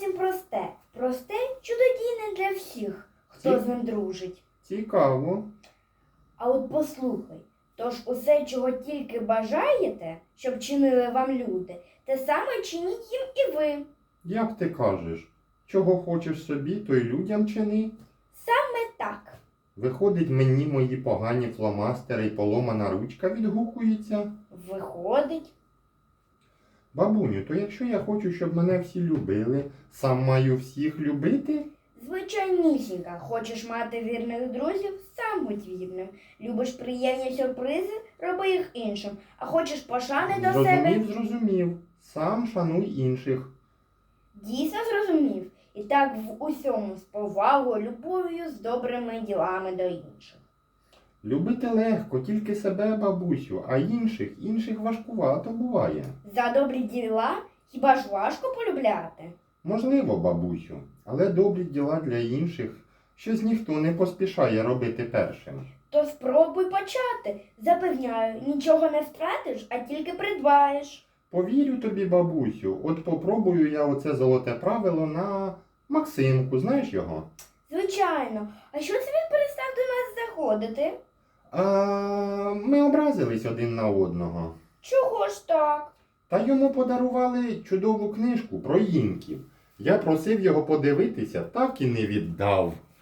зовсім просте. Просте чудодійне для всіх, хто Ці- з ним дружить. Цікаво. А от послухай, тож усе, чого тільки бажаєте, щоб чинили вам люди, те саме чиніть їм і ви. Як ти кажеш, чого хочеш собі, то й людям чини. Саме так. Виходить, мені мої погані фломастери і поломана ручка відгукуються. Виходить. Бабуню, то якщо я хочу, щоб мене всі любили, сам маю всіх любити? Звичайнісінька, хочеш мати вірних друзів, сам будь вірним. Любиш приємні сюрпризи, роби їх іншим. А хочеш пошани до себе, Зрозумів, зрозумів. Сам шануй інших. дійсно зрозумів. І так в усьому з повагою, любов'ю, з добрими ділами до інших. Любити легко, тільки себе, бабусю, а інших, інших важкувато буває. За добрі діла хіба ж важко полюбляти? Можливо, бабусю, але добрі діла для інших щось ніхто не поспішає робити першим. То спробуй почати. Запевняю, нічого не втратиш, а тільки придбаєш. Повірю тобі, бабусю, от попробую я оце золоте правило на Максимку, знаєш його? Звичайно. А що це він перестав до нас заходити? А, ми образились один на одного. Чого ж так? Та йому подарували чудову книжку про інків. Я просив його подивитися, так і не віддав.